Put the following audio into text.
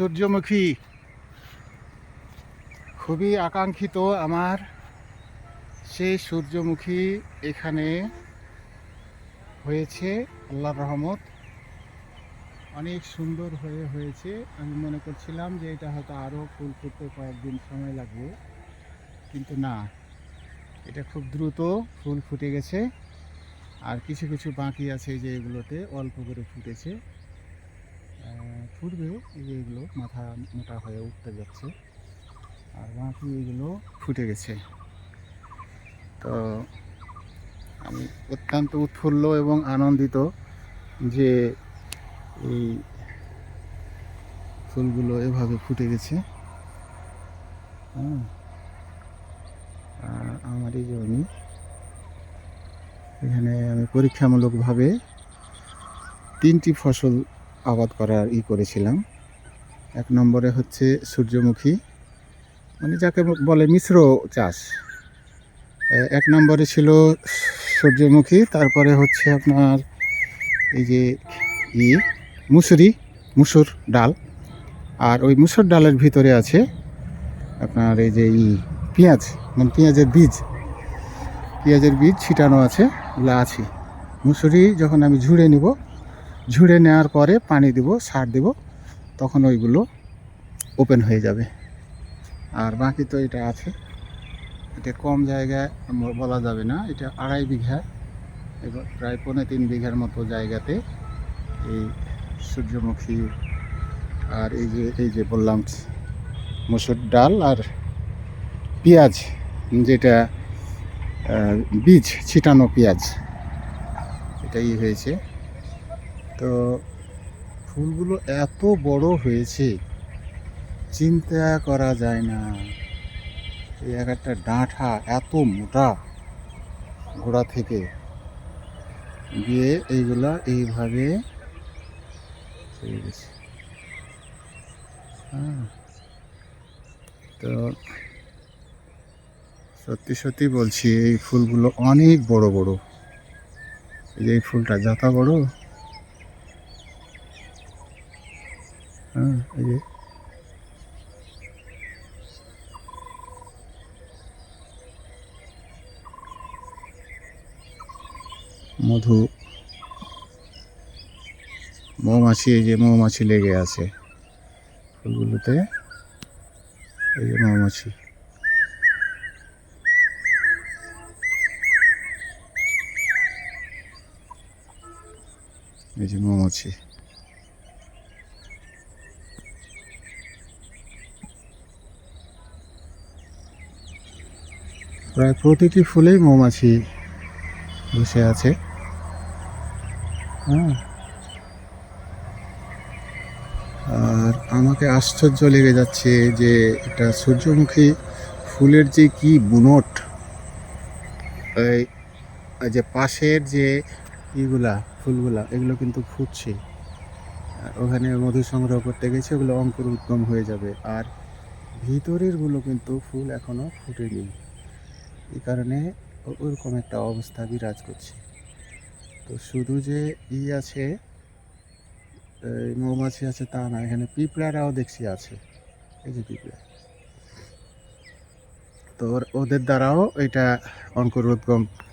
সূর্যমুখী। খুবই আকাঙ্ক্ষিত আমার সেই সূর্যমুখী এখানে হয়েছে, আল্লাহর রহমত। অনেক সুন্দর হয়ে হয়েছে। আমি মনে করছিলাম যে এটা হয়তো আরও ফুল ফুটতে কয়েকদিন সময় লাগবে। কিন্তু না, এটা খুব দ্রুত ফুল ফুটে গেছে। আর কিছু কিছু বাকি আছে যে এগুলোতে অল্প করে ফুটেছে। ফুটবে এই যে এগুলো, মাথা মোটা হয়ে উঠতে যাচ্ছে। আর বাকি এগুলো ফুটে গেছে। তো আমি অত্যন্ত উৎফুল্ল এবং আনন্দিত যে এই ফুলগুলো এভাবে ফুটে গেছে। হ্যাঁ। আর আমার এই জমি। এখানে আমি পরীক্ষামূলকভাবে তিনটি ফসল আবাদ করার ই করেছিলাম। এক নম্বরে হচ্ছে সূর্যমুখী মানে যাকে বলে মিশ্র চাষ। এক নম্বরে ছিল সূর্যমুখী, তারপরে হচ্ছে আপনার এই যে ই, মুসুরি, মুসুর ডাল। আর ওই মুসুর ডালের ভিতরে আছে আপনার এই যে ই, পেঁয়াজ মানে পেঁয়াজের বীজ। পেঁয়াজের বীজ ছিটানো আছে ওগুলো আছে মুসুরি যখন আমি ঝুড়ে নিব ঝুড়ে নেওয়ার পরে পানি দিব, সার দিব, তখন ওইগুলো ওপেন হয়ে যাবে। আর বাকি তো এটা আছে। এটা কম জায়গায় বলা যাবে না। এটা আড়াই বিঘা, এবার প্রায় পৌনে তিন বিঘার মতো জায়গাতে এই সূর্যমুখী আর এই যে এই যে বললাম, মসুর ডাল আর পেঁয়াজ, যেটা বীজ, ছিটানো পেঁয়াজ, এটাই হয়েছে। তো ফুলগুলো এত বড় হয়েছে, চিন্তা করা যায় না। এই এক একটা ডাঁঠা এত মোটা ঘোড়া থেকে। দিয়ে এইগুলা এইভাবে হয়ে গেছে। হ্যাঁ। তো সত্যি সত্যি বলছি, এই ফুলগুলো অনেক বড় বড়। এই ফুলটা যাতা বড় হ্যাঁ এই যে। মধু। মৌমাছি, এই যে মৌমাছি লেগে আছে ফুলগুলোতে। এই যে মৌমাছি। এই যে মৌমাছি। প্রায় প্রতিটি ফুলেই মৌমাছি বসে আছে। হ্যাঁ। আর আমাকে আশ্চর্য লেগে যাচ্ছে যে এটা সূর্যমুখী ফুলের যে কি বুনট। এই যে পাশের যে ইগুলা, ফুলগুলা, এগুলো কিন্তু ফুটছে। ওখানে মধু সংগ্রহ করতে গেছে, ওগুলো অঙ্কুর উদ্গম হয়ে যাবে। আর ভিতরেরগুলো কিন্তু ফুল এখনও ফুটেনি। এই কারণে ওরকম একটা অবস্থা বিরাজ করছে। তো শুধু যে ই আছে মৌমাছি আছে তা না, এখানে পিঁপড়ারাও দেখছি আছে। এই যে পিঁপড়া। তো ওদের দ্বারাও এটা অঙ্কুরোদ্গম